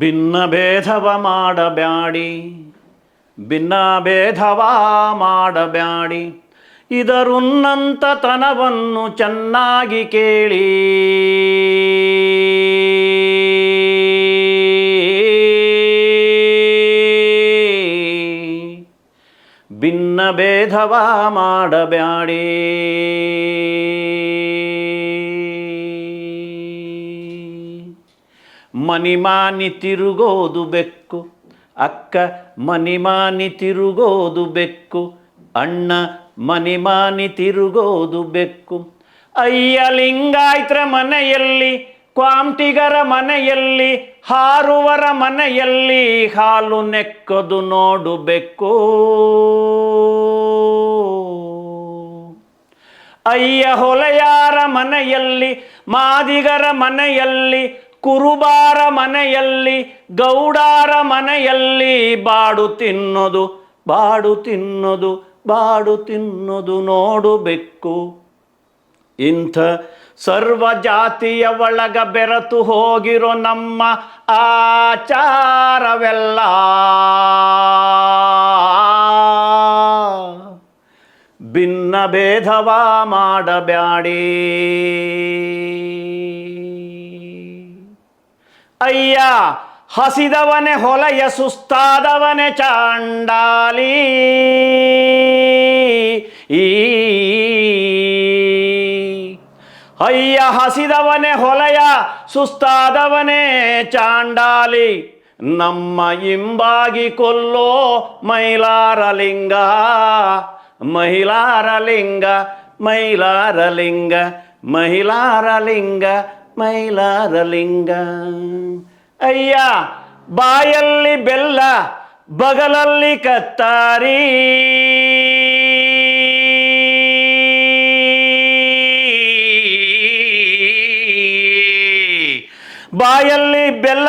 ಭಿನ್ನ ಭೇದವ ಮಾಡಬ್ಯಾಡಿ ಭಿನ್ನ ಭೇದವ ಮಾಡಬ್ಯಾಡಿ ಇದರುನ್ನಂತತನವನ್ನು ಚೆನ್ನಾಗಿ ಕೇಳಿ. ಭಿನ್ನ ಭೇದವ ಮಾಡಬ್ಯಾಡಿ. ಮನಿಮಾನಿ ತಿರುಗೋದು ಬೆಕ್ಕು. ಅಕ್ಕ ಮನಿಮಾನಿ ತಿರುಗೋದು ಬೆಕ್ಕು. ಅಣ್ಣ ಮನಿಮಾನಿ ತಿರುಗೋದು ಬೆಕ್ಕು. ಅಯ್ಯ ಲಿಂಗಾಯತ್ರ ಮನೆಯಲ್ಲಿ, ಕ್ವಾಂಟಿಗರ ಮನೆಯಲ್ಲಿ, ಹಾರುವರ ಮನೆಯಲ್ಲಿ ಹಾಲು ನೆಕ್ಕದು ನೋಡು ಅಯ್ಯ ಹೊಲೆಯಾರ ಮನೆಯಲ್ಲಿ, ಮಾದಿಗರ ಮನೆಯಲ್ಲಿ ಕುರುಬಾರ ಮನೆಯಲ್ಲಿ, ಗೌಡಾರ ಮನೆಯಲ್ಲಿ ಬಾಡು ತಿನ್ನೋದು ಬಾಡು ತಿನ್ನೋದು ಬಾಡು ತಿನ್ನೋದು ನೋಡಬೇಕು. ಇಂಥ ಸರ್ವ ಜಾತಿಯ ಒಳಗ ಬೆರೆತು ಹೋಗಿರೋ ನಮ್ಮ ಆಚಾರವೆಲ್ಲ. ಭಿನ್ನ ಭೇದವ ಮಾಡಬ್ಯಾಡಿ. ಅಯ್ಯ, ಹಸಿದವನೇ ಹೊಲಯ, ಸುಸ್ತಾದವನೇ ಚಾಂಡಾಲಿ. ಈ ಅಯ್ಯ, ಹಸಿದವನೇ ಹೊಲಯ, ಸುಸ್ತಾದವನೇ ಚಾಂಡಾಲಿ. ನಮ್ಮ ಇಂಬಾಗಿ ಕೊಲ್ಲೋ ಮೈಲಾರಲಿಂಗ, ಮಹಿಳಾರಲಿಂಗ, ಮೈಲಾರಲಿಂಗ ಲಿಂಗ ಮೈಲಾರ ಲಿಂಗ ಮಹಿಳಾರ ಲಿಂಗ ಮೈಲಾರ ಲಿಂಗ ಅಯ್ಯ, ಬಾಯಲ್ಲಿ ಬೆಲ್ಲ ಬಗಲಲ್ಲಿ ಕತ್ತಾರಿ. ಬಾಯಲ್ಲಿ ಬೆಲ್ಲ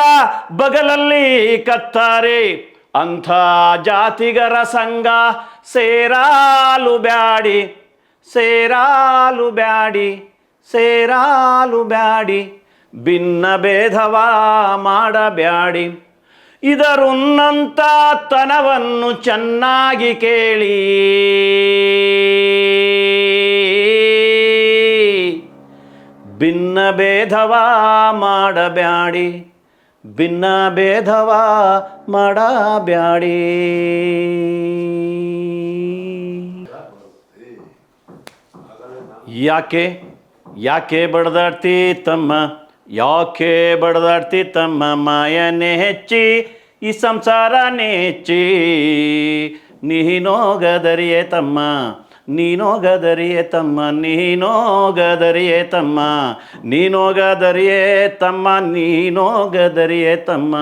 ಬಗಲಲ್ಲಿ ಕತ್ತಾರೆ. ಅಂಥ ಜಾತಿಗರ ಸಂಘ ಸೇರಾಲು ಬ್ಯಾಡಿ ಸೇರಾಲು ಬ್ಯಾಡಿ. ಸೇರಾಲು ಬ್ಯಾಡಿ, ಭಿನ್ನ ಭೇದವ ಮಾಡಬ್ಯಾಡಿ. ಇದರುನ್ನಂತ ತನವನ್ನು ಚೆನ್ನಾಗಿ ಕೇಳಿ. ಭಿನ್ನ ಭೇದವ ಮಾಡಬ್ಯಾಡಿ, ಭಿನ್ನ ಭೇದವ ಮಾಡಬ್ಯಾಡಿ. ಯಾಕೆ? ಯಾಕೆ ಬಡದಾಡ್ತಿ ತಮ್ಮ, ಯಾಕೆ ಬಡದಾಡ್ತಿ ತಮ್ಮ ಮಾಯನೆ ಹೆಚ್ಚಿ, ಈ ಸಂಸಾರ ನೆಚ್ಚಿ ನೀನೋಗದರಿಯೇ ತಮ್ಮ ನೀನೋಗದರಿಯೇ ತಮ್ಮ ನೀನೋಗದರಿಯೇ ತಮ್ಮ ನೀನೋಗದರಿಯೇ ತಮ್ಮ ನೀನೋಗದರಿಯೇ ತಮ್ಮ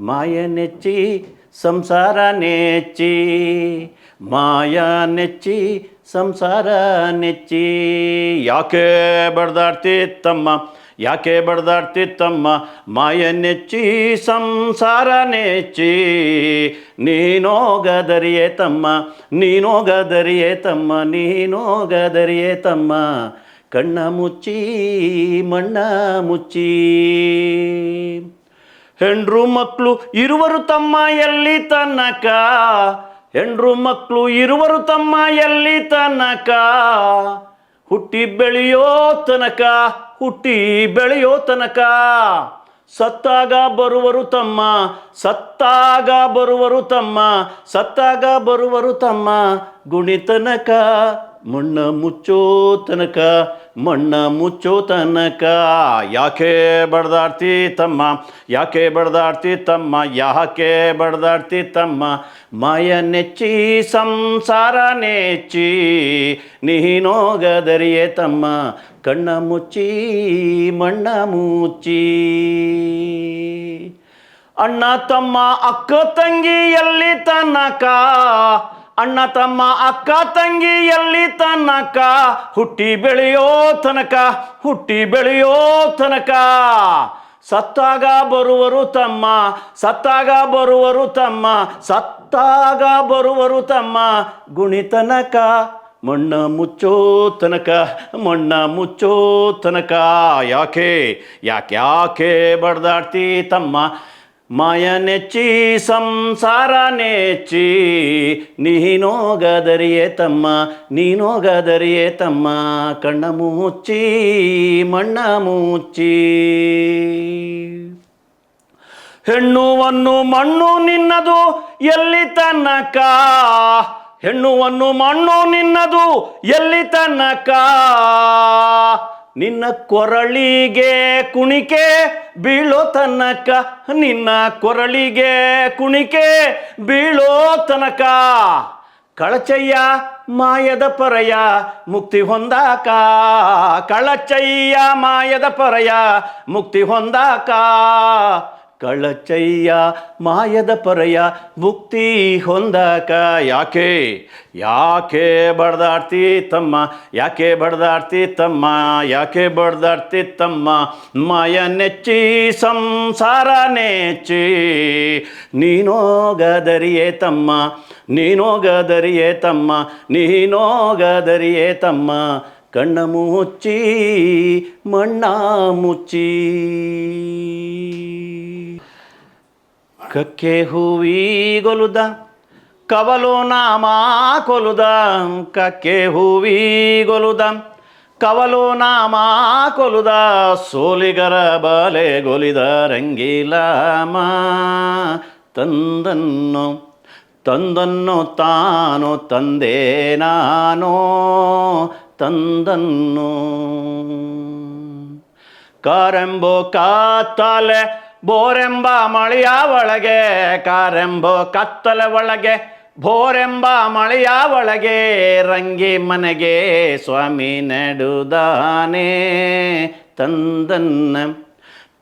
ಮಾಯ ನೆಚ್ಚಿ ಸಂಸಾರ ನೆಚ್ಚಿ ಮಾಯ ನೆಚ್ಚಿ ಸಂಸಾರ ನೆಚ್ಚಿ. ಯಾಕೆ ಬಡ್ದಾಡ್ತಿತ್ತಮ್ಮ? ಯಾಕೆ ಬಡ್ದಾಡ್ತಿತ್ತಮ್ಮ? ಮಾಯ ನೆಚ್ಚಿ, ಸಂಸಾರ ನೆಚ್ಚಿ. ನೀನೋಗದರಿಯೇ ತಮ್ಮ ನೀನೋಗದರಿಯೇ ತಮ್ಮ ನೀನೋಗದರಿಯೇ ತಮ್ಮ ಕಣ್ಣ ಮುಚ್ಚಿ, ಮಣ್ಣ ಮುಚ್ಚಿ. ಹೆಂಡ್ರು ಮಕ್ಕಳು ಇರುವರು ತಮ್ಮ ಎಲ್ಲಿ ತನಕ? ಹೆಂಡ್ರು ಮಕ್ಕಳು ಇರುವರು ತಮ್ಮ ಎಲ್ಲಿ ತನಕ? ಹುಟ್ಟಿ ಬೆಳೆಯೋ ತನಕ, ಹುಟ್ಟಿ ಬೆಳೆಯೋ ತನಕ. ಸತ್ತಾಗ ಬರುವರು ತಮ್ಮ, ಸತ್ತಾಗ ಬರುವರು ತಮ್ಮ, ಸತ್ತಾಗ ಬರುವರು ತಮ್ಮ. ಗುಣಿತನಕ, ಮಣ್ಣ ಮುಚ್ಚೋ ತನಕ. ಮಣ್ಣ ಮುಚ್ಚೋ ತನಕ ಯಾಕೆ ಬಡ್ದಾಡ್ತಿ ತಮ್ಮ, ಯಾಕೆ ಬಡ್ದಾಡ್ತಿ ತಮ್ಮ, ಯಾಕೆ ಬಡ್ದಾಡ್ತಿ ತಮ್ಮ, ಮಾಯ ನೆಚ್ಚಿ, ಸಂಸಾರ ನೆಚ್ಚಿ ನೀನೋಗದರಿಯೇ ತಮ್ಮ, ಕಣ್ಣ ಮುಚ್ಚಿ, ಮಣ್ಣ ಮುಚ್ಚಿ. ಅಣ್ಣ ತಮ್ಮ ಅಕ್ಕ ತಂಗಿ ಎಲ್ಲಿ ತನಕ ಅಣ್ಣ ತಮ್ಮ ಅಕ್ಕ ತಂಗಿ ಎಲ್ಲಿ ತನಕ? ಹುಟ್ಟಿ ಬೆಳೆಯೋ ತನಕ, ಹುಟ್ಟಿ ಬೆಳೆಯೋ ತನಕ. ಸತ್ತಾಗ ಬರುವರು ತಮ್ಮ, ಸತ್ತಾಗ ಬರುವರು ತಮ್ಮ, ಸತ್ತಾಗ ಬರುವರು ತಮ್ಮ. ಗುಣಿತನಕ ಮಣ್ಣ ಮುಚ್ಚೋ ತನಕ, ಮಣ್ಣ ಮುಚ್ಚೋ ತನಕ. ಯಾಕೆ ಯಾಕೆ ಯಾಕೆ ಬಡ್ದಾಡ್ತಿ ತಮ್ಮ? ಮಾಯ ನೆಚ್ಚಿ, ಸಂಸಾರ ನೆಚ್ಚಿ ನೀನೋಗದರಿಯೇ ತಮ್ಮ ನೀನೋಗದರಿಯೇ ತಮ್ಮ, ಕಣ್ಣ ಮುಚ್ಚಿ, ಮಣ್ಣ ಮುಚ್ಚಿ. ಹೆಣ್ಣುವನ್ನು ಮಣ್ಣು ನಿನ್ನದು, ಎಲ್ಲಿ ತನಕ? ಹೆಣ್ಣುವನ್ನು ಮಣ್ಣು ನಿನ್ನದು, ಎಲ್ಲಿ ತನಕ? ನಿನ್ನ ಕೊರಳಿಗೆ ಕುಣಿಕೆ ಬೀಳೋ ತನಕ, ನಿನ್ನ ಕೊರಳಿಗೆ ಕುಣಿಕೆ ಬೀಳೋ ತನಕ. ಕಳಚಯ್ಯ ಮಾಯದ ಪರಯ, ಮುಕ್ತಿ ಹೊಂದಾಕ. ಕಳಚಯ್ಯ ಮಾಯದ ಪರಯ, ಮುಕ್ತಿ ಹೊಂದಾಕ. ಕಳಚಯ್ಯ, ಮಾಯದ ಪರಯ ಮುಕ್ತಿ ಹೊಂದಕ ಯಾಕೆ? ಯಾಕೆ ಬಡ್ದಾಡ್ತಿ ತಮ್ಮ? ಯಾಕೆ ಬಡ್ದಾಡ್ತಿ ತಮ್ಮ? ಯಾಕೆ ಬಡ್ದಾಡ್ತಿ ತಮ್ಮ? ಮಾಯ ನೆಚ್ಚಿ, ಸಂಸಾರ ನೆಚ್ಚಿ. ನೀನೋಗದರಿಯೇ ತಮ್ಮ? ನೀನೋಗದರಿಯೇ ತಮ್ಮ? ನೀನೋಗದರಿಯೇ ತಮ್ಮ? ಕಣ್ಣ ಮುಚ್ಚಿ, ಮಣ್ಣ ಮುಚ್ಚಿ. ಕಕ್ಕೆ ಹೂವಿಗೊಲುದ ಕವಲು ನಾಮ ಕೊಲುದ. ಕಕ್ಕೆ ಹೂವಿಗೊಲುದ ಕವಲು ನಾಮ ಕೊಲುದ. ಸೋಲಿಗರ ಬಲೆ ಗೊಲಿದ ರಂಗಿಲಾಮ. ತಂದನ್ನು ತಂದನ್ನು ತಾನು, ತಂದೆ ನಾನು. ತಂದನ್ನು. ಕಾರೆಂಬೋ ಕಾತಲೆ ಬೋರೆಂಬ ಮಳೆಯ ಒಳಗೆ, ಕಾರೆಂಬೋ ಕತ್ತಲೆ ಒಳಗೆ ಬೋರೆಂಬ ಮಳೆಯ ಒಳಗೆ, ರಂಗಿ ಮನೆಗೆ ಸ್ವಾಮಿ ನೆಡುದಾನೆ. ತಂದನ್ನ,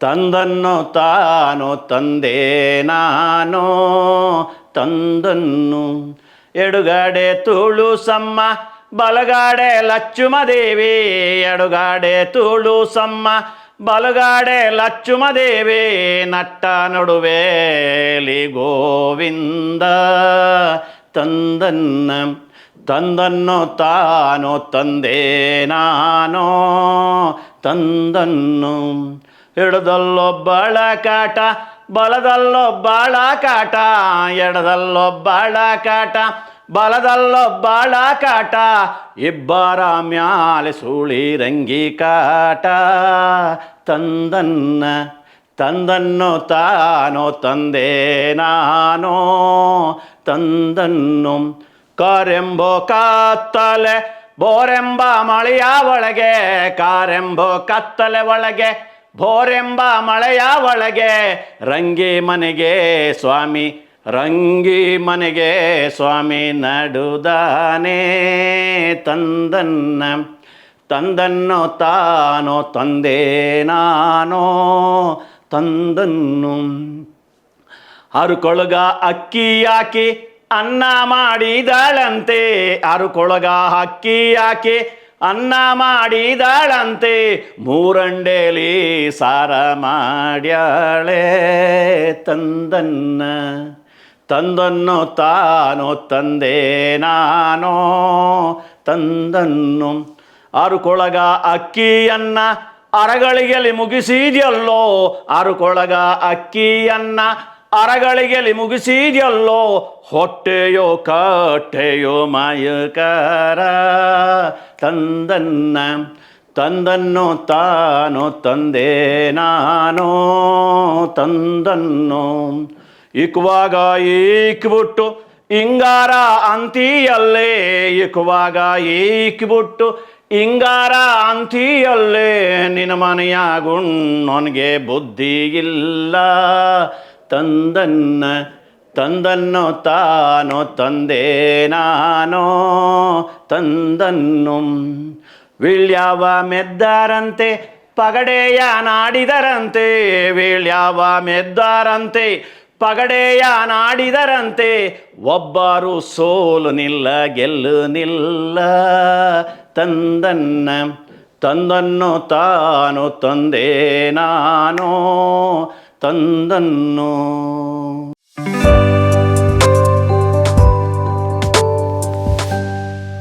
ತಂದನ್ನು ತಾನು ತಂದೆ ನಾನು. ತಂದನ್ನು ಎಡುಗಡೆ ತುಳು ಸಮ್ಮ ಬಲಗಾಡೆ ಲಚ್ಚುಮದೇವಿ ಎಡುಗಾಡೆ ತುಳು ಸಮ್ಮ ಬಲಗಾಡೆ ಲಚ್ಚುಮದೇವಿ, ನಟ್ಟ ನಡುವೇಲಿ ಗೋವಿಂದ. ತಂದನ್ನ, ತಂದನ್ನು ತಾನು, ತಂದೆ ನಾನು. ತಂದನ್ನು ಹಿಡದಲ್ಲೊಬ್ಬಳ ಕಾಟ, ಬಲದಲ್ಲೊಬ್ಬಳ ಕಾಟ, ಎಡದಲ್ಲೊಬ್ಬಳ ಕಾಟ. ಬಲದಲ್ಲೊಬ್ಬಳ ಕಾಟ, ಇಬ್ಬರ ಮ್ಯಾಲೆ ಸುಳಿ ರಂಗಿ ಕಾಟ. ತಂದನ್ನ, ತಂದನ್ನು ತಾನೋ, ತಂದೆ ನಾನೋ. ತಂದನ್ನು ಕಾರೆಂಬೋ ಕತ್ತಲೆ ಬೋರೆಂಬ ಮಳೆಯ ಒಳಗೆ, ಕಾರೆಂಬೋ ಕತ್ತಲೆ ಒಳಗೆ ಬೋರೆಂಬ ಮಳೆಯ ಒಳಗೆ. ರಂಗಿ ಮನೆಗೆ ಸ್ವಾಮಿ ರಂಗಿ ಮನೆಗೆ ಸ್ವಾಮಿ ನಡುದಾನೆ, ತಂದನ್ನ, ತಂದನ್ನು ತಾನೋ, ತಂದೆ ನಾನು, ತಂದನ್ನು. ಹರುಕೊಳಗ ಅಕ್ಕಿ ಹಾಕಿ ಅನ್ನ ಮಾಡಿದಾಳಂತೆ ಹರುಕೊಳಗ ಅಕ್ಕಿ ಹಾಕಿ ಅನ್ನ ಮಾಡಿದಾಳಂತೆ, ಮೂರಂಡೇಲಿ ಸಾರ ಮಾಡ್ಯಾಳೆ ತಂದನ್ನ. ತಂದನ್ನು ತಾನು, ತಂದೇ ನಾನು. ತಂದನ್ನು ಆರುಕೊಳಗ ಅಕ್ಕಿಯನ್ನ ಅರಗಳಿಗೆಲಿ ಮುಗಿಸಿದ್ಯಲ್ಲೋ. ಆರುಕೊಳಗ ಅಕ್ಕಿಯನ್ನ ಅರಗಳಿಗೆಲಿ ಮುಗಿಸಿದೆಯಲ್ಲೋ. ಹೊಟ್ಟೆಯೋ, ಕಟ್ಟೆಯೋ, ಮಾಯಕರ. ತಂದನ್ನ, ತಂದನ್ನು ತಾನು, ತಂದೇ ನಾನು. ತಂದನ್ನು ಇಕ್ವಾಗ ಈಕ್ಬಿಟ್ಟು ಇಂಗಾರ ಅಂತಿಯಲ್ಲೇ ಇಕ್ವಾಗ ಈಕ್ಬಿಟ್ಟು ಇಂಗಾರ ಅಂತಿಯಲ್ಲೇ ನಿನ್ನ ಮನೆಯಾಗುಣ್ಣೊನ್ಗೆ ಬುದ್ಧಿ ಇಲ್ಲ ತಂದನ್ನ, ತಂದನ್ನು ತಾನು, ತಂದೆ ನಾನು, ತಂದನ್ನು ವೀಳ್ಯಾವ ಮೆದ್ದಾರಂತೆ, ಪಗಡೆಯ ನಾಡಿದರಂತೆ, ವೀಳ್ಯಾವ ಮೆದ್ದಾರಂತೆ ಪಗಡೆಯ ನಾಡಿದರಂತೆ ಒಬ್ಬರು ಸೋಲು ನಿಲ್ಲ ಗೆಲ್ಲು ನಿಲ್ಲ. ತಂದನ್ನ ತಂದನ್ನು ತಾನು ತಂದೆ ನಾನು ತಂದನ್ನು